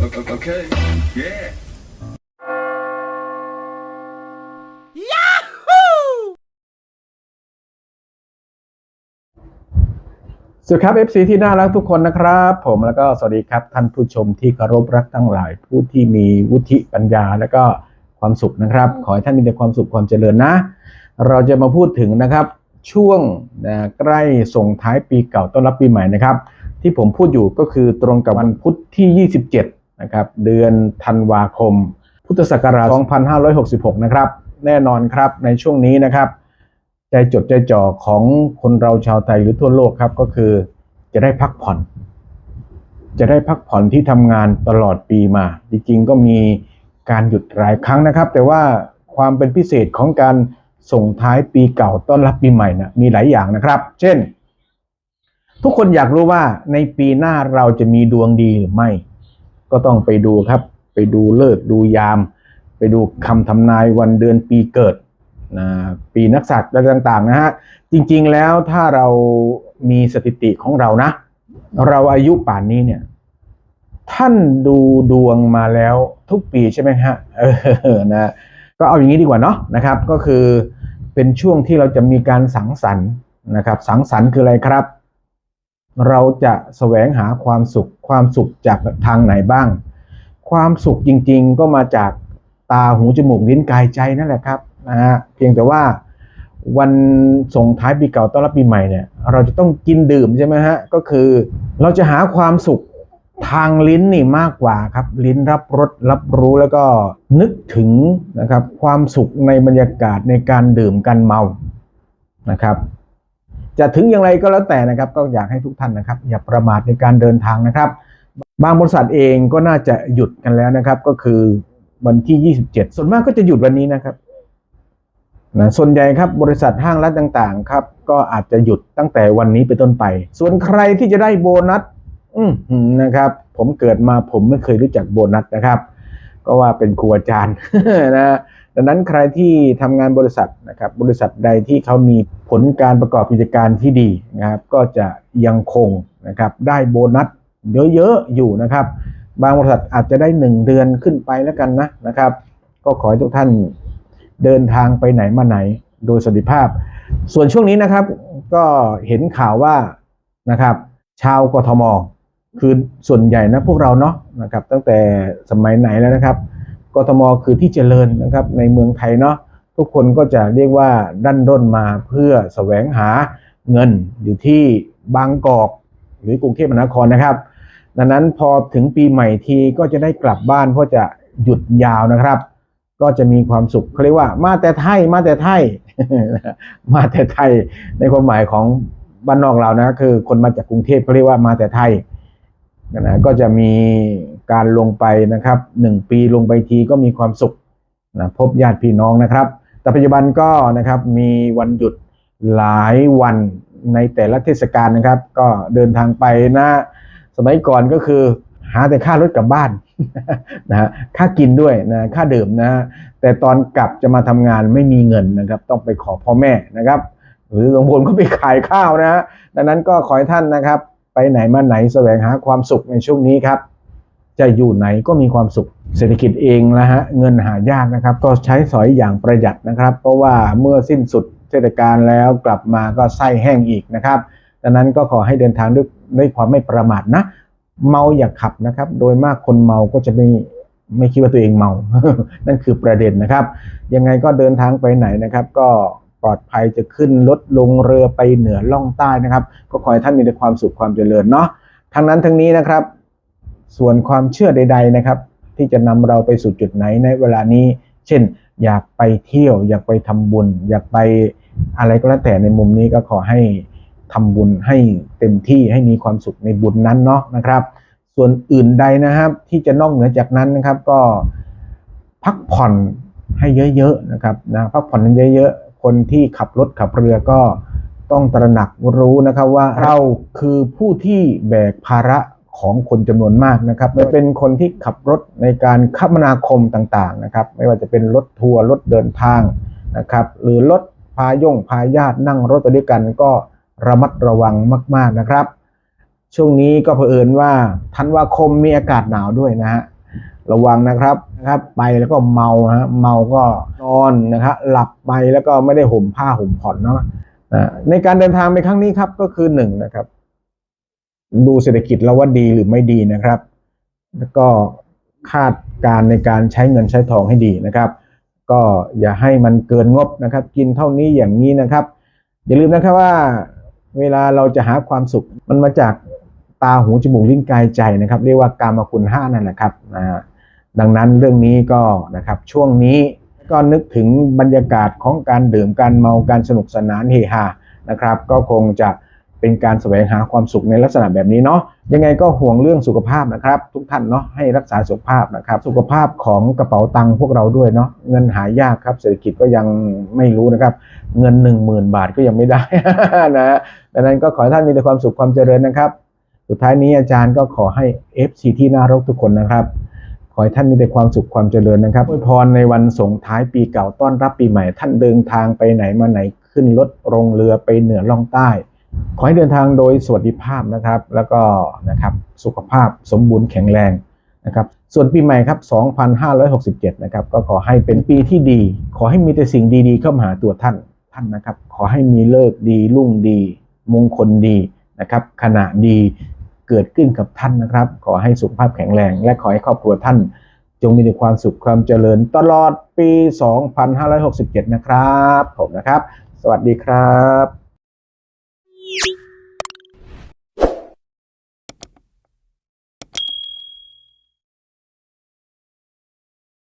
Okay. Yeah. สวัสดีครับ FC ที่น่ารักทุกคนนะครับ ผมแล้วก็สวัสดีครับ ท่านผู้ชมที่เคารพรักทั้งหลาย ผู้ที่มีวุฒิปัญญาและก็ความสุขนะครับ ขอให้ท่านมีแต่ความสุขความเจริญนะ เราจะมาพูดถึงนะครับ ช่วงนะใกล้ส่งท้ายปีเก่าต้อนรับปีใหม่นะครับ ที่ผมพูดอยู่ก็คือตรงกับวันพุธที่ 27 นะครับเดือนธันวาคม พุทธศักราช 2566 นะครับแน่นอนครับในช่วงนี้นะครับใจจดใจจ่อของคนเราชาวไทยหรือทั่วโลกครับก็คือจะได้พักผ่อน จะได้พักผ่อนที่ทำงานตลอดปีมา จริงๆก็มีการหยุดหลายครั้งนะครับ แต่ว่าความเป็นพิเศษของการส่งท้ายปีเก่าต้อนรับปีใหม่นะมีหลายอย่างนะครับ เช่น ทุกคนอยากรู้ว่าในปีหน้าเราจะมีดวงดีหรือไม่ ก็ต้องไปดูครับ ไปดูเลิกดูยาม ไปดูคำทำนายวันเดือนปีเกิดนะปีนักษัตริย์อะต่างๆนะฮะจริงๆแล้วถ้าเรามีสถิติของเรานะ เราอายุป่านนี้เนี่ย ท่านดูดวงมาแล้วทุกปีใช่ไหมฮะเออนะก็เอาอย่างนี้ดีกว่าเนาะนะครับ ก็คือเป็นช่วงที่เราจะมีการสังสรรค์นะครับ สังสรรค์คืออะไรครับ เราจะแสวงหาความสุข ความสุขจากทางไหนบ้าง ความสุขจริงๆก็มาจากตาหูจมูกลิ้นกายใจนั่นแหละครับนะฮะเพียงแต่ว่าวันส่งท้ายปีเก่าต้อนรับปีใหม่เนี่ยเราจะต้องกินดื่มใช่ไหมฮะก็คือเราจะหาความสุขทางลิ้นนี่มากกว่าครับ ลิ้นรับรสรับรู้แล้วก็นึกถึงนะครับความสุขในบรรยากาศในการดื่มกันเมานะครับ จะถึงอย่างไรก็แล้วแต่นะครับก็อยากให้ทุกท่านนะครับ อย่าประมาทในการเดินทางนะครับ บางบริษัทเองก็น่าจะหยุดกันแล้วนะครับ ก็คือวันที่ 27 ส่วนมากก็จะหยุดวันนี้นะครับนะส่วนใหญ่ครับบริษัทห้างร้านต่าง ๆ ครับ ก็อาจจะหยุดตั้งแต่วันนี้เป็นต้นไป ส่วนใครที่จะได้โบนัสอืมนะครับ ผมเกิดมาผมไม่เคยรู้จักโบนัสนะครับ ก็ว่าเป็นครูอาจารย์นะ ดังนั้นใครที่ทำงานบริษัทนะครับบริษัทใดที่เขามีผลการประกอบกิจการที่ดีนะครับก็จะยังคงนะครับได้โบนัสเยอะๆอยู่นะครับ บางบริษัทอาจจะได้หนึ่งเดือนขึ้นไปแล้วกันนะนะครับ ก็ขอให้ทุกท่านเดินทางไปไหนมาไหนโดยสวัสดิภาพ ส่วนช่วงนี้นะครับก็เห็นข่าวว่านะครับชาวกทม คือส่วนใหญ่นะพวกเราเนาะนะครับตั้งแต่สมัยไหนแล้วนะครับ กทมคือที่เจริญนะครับในเมืองไทยเนาะทุกคนก็จะเรียกว่าดันด้นมาเพื่อแสวงหาเงินอยู่ที่บางกอกหรือกรุงเทพมหานครนะครับ ดังนั้นพอถึงปีใหม่ทีก็จะได้กลับบ้านเพราะจะหยุดยาวนะครับ ก็จะมีความสุขเขาเรียกว่า มาแต่ไทยมาแต่ไทยมาแต่ไทย ในความหมายของบ้านนอกเรานะคือ คนมาจากกรุงเทพเขาเรียกว่ามาแต่ไทยนะก็จะมี การลงไปนะครับหนึ่งปีลงไปทีก็มีความสุขนะพบญาติพี่น้องนะครับ แต่ปัจจุบันก็นะครับมีวันหยุดหลายวันในแต่ละเทศกาลนะครับ ก็เดินทางไปนะ สมัยก่อนก็คือหาแต่ค่ารถกลับบ้านนะฮะค่ากินด้วยนะค่าดื่มนะฮะแต่ตอนกลับจะมาทำงานไม่มีเงินนะครับ ต้องไปขอพ่อแม่นะครับ หรือบางคนก็ไปขายข้าวนะฮะดังนั้นก็ขอให้ท่านนะครับ ไปไหนมาไหนแสวงหาความสุขในช่วงนี้ครับ จะอยู่ไหนก็มีความสุข เศรษฐกิจเองนะฮะเงินหายากนะครับ ก็ใช้สอยอย่างประหยัดนะครับ เพราะว่าเมื่อสิ้นสุดเทศกาลแล้วกลับมาก็ไส้แห้งอีกนะครับดังนั้นก็ขอให้เดินทางด้วยด้วยความไม่ประมาทนะ เมาอย่าขับนะครับ โดยมากคนเมาก็จะไม่ไม่คิดว่าตัวเองเมา นั่นคือประเด็นนะครับ ยังไงก็เดินทางไปไหนนะครับ ก็ปลอดภัยจะขึ้นรถลงเรือไปเหนือล่องใต้นะครับ ก็ขอให้ท่านมีแต่ความสุขความเจริญเนาะทั้งนั้นทั้งนี้นะครับ ส่วนความเชื่อใด ๆนะครับ ที่จะนำเราไปสู่จุดไหนในเวลานี้ เช่น อยากไปเที่ยว อยากไปทำบุญ อยากไปอะไรก็แล้วแต่ในมุมนี้ก็ขอให้ทำบุญให้เต็มที่ให้มีความสุขในบุญนั้นเนาะนะครับ ส่วนอื่นใดนะครับ ที่จะนอกเหนือจากนั้นนะครับ ก็พักผ่อนให้เยอะๆนะครับนะพักผ่อนเยอะๆคนที่ขับรถขับเรือก็ต้องตระหนักรู้นะครับว่าเราคือผู้ที่แบกภาระ ของคนจำนวนมากนะครับไม่เป็นคนที่ขับรถในการคมนาคมต่างๆนะครับ ไม่ว่าจะเป็นรถทัวร์รถเดินทางนะครับ หรือรถพาย่งพาญาตินั่งรถไปด้วยกันก็ระมัดระวังมากๆนะครับ ช่วงนี้ก็เผอิญว่าธันวาคมมีอากาศหนาวด้วยนะฮะระวังนะครับนะครับไปแล้วก็เมานะฮะเมาก็นอนนะครับหลับไปแล้วก็ไม่ได้ห่มผ้าห่มผ่อนเนาะนะในการเดินทางในครั้งนี้ครับก็คือหนึ่งนะครับ ดูเศรษฐกิจแล้วว่าดีหรือไม่ดีนะครับ แล้วก็คาดการในการใช้เงินใช้ทองให้ดีนะครับ ก็อย่าให้มันเกินงบนะครับ กินเท่านี้อย่างนี้นะครับ อย่าลืมนะครับว่าเวลาเราจะหาความสุขมันมาจากตาหูจมูกลิ้นกายใจนะครับ เรียกว่ากามคุณห้านั่นแหละครับนะดังนั้นเรื่องนี้ก็นะครับช่วงนี้ก็นึกถึงบรรยากาศของการดื่มการเมาการสนุกสนานเฮฮานะครับ ก็คงจะ เป็นการแสวงหาความสุขในลักษณะแบบนี้เนาะยังไงก็ห่วงเรื่องสุขภาพนะครับ ทุกท่านเนาะให้รักษาสุขภาพนะครับ สุขภาพของกระเป๋าตังค์พวกเราด้วยเนาะเงินหายากครับ เศรษฐกิจก็ยังไม่รู้นะครับ เงิน 1 0,000 บาทก็ยังไม่ได้นะฮะดังนั้นก็ขอให้ท่านมีแต่ความสุขความเจริญนะครับ สุดท้ายนี้อาจารย์ก็ขอให้ FC ที่น่ารักทุกคนนะครับขอให้ท่านมีแต่ความสุขความเจริญนะครับอวยพรในวันส่งท้ายปีเก่าต้อนรับปีใหม่ ท่านเดินทางไปไหนมาไหนขึ้นรถลงเรือไปเหนือล่องใต้ ขอให้เดินทางโดยสวัสดิภาพนะครับ แล้วก็นะครับสุขภาพสมบูรณ์แข็งแรงนะครับ ส่วนปีใหม่ครับ 2567 นะครับ ก็ขอให้เป็นปีที่ดี ขอให้มีแต่สิ่งดีๆ เข้ามาหาตัวท่านท่านนะครับ ขอให้มีเลิกดีรุ่งดี มงคลดีนะครับ ขณะดีเกิดขึ้นกับท่านนะครับ ขอให้สุขภาพแข็งแรง และขอให้ครอบครัวท่าน จงมีแต่ความสุขความเจริญตลอดปี 2567 นะครับ ผมนะครับ สวัสดีครับ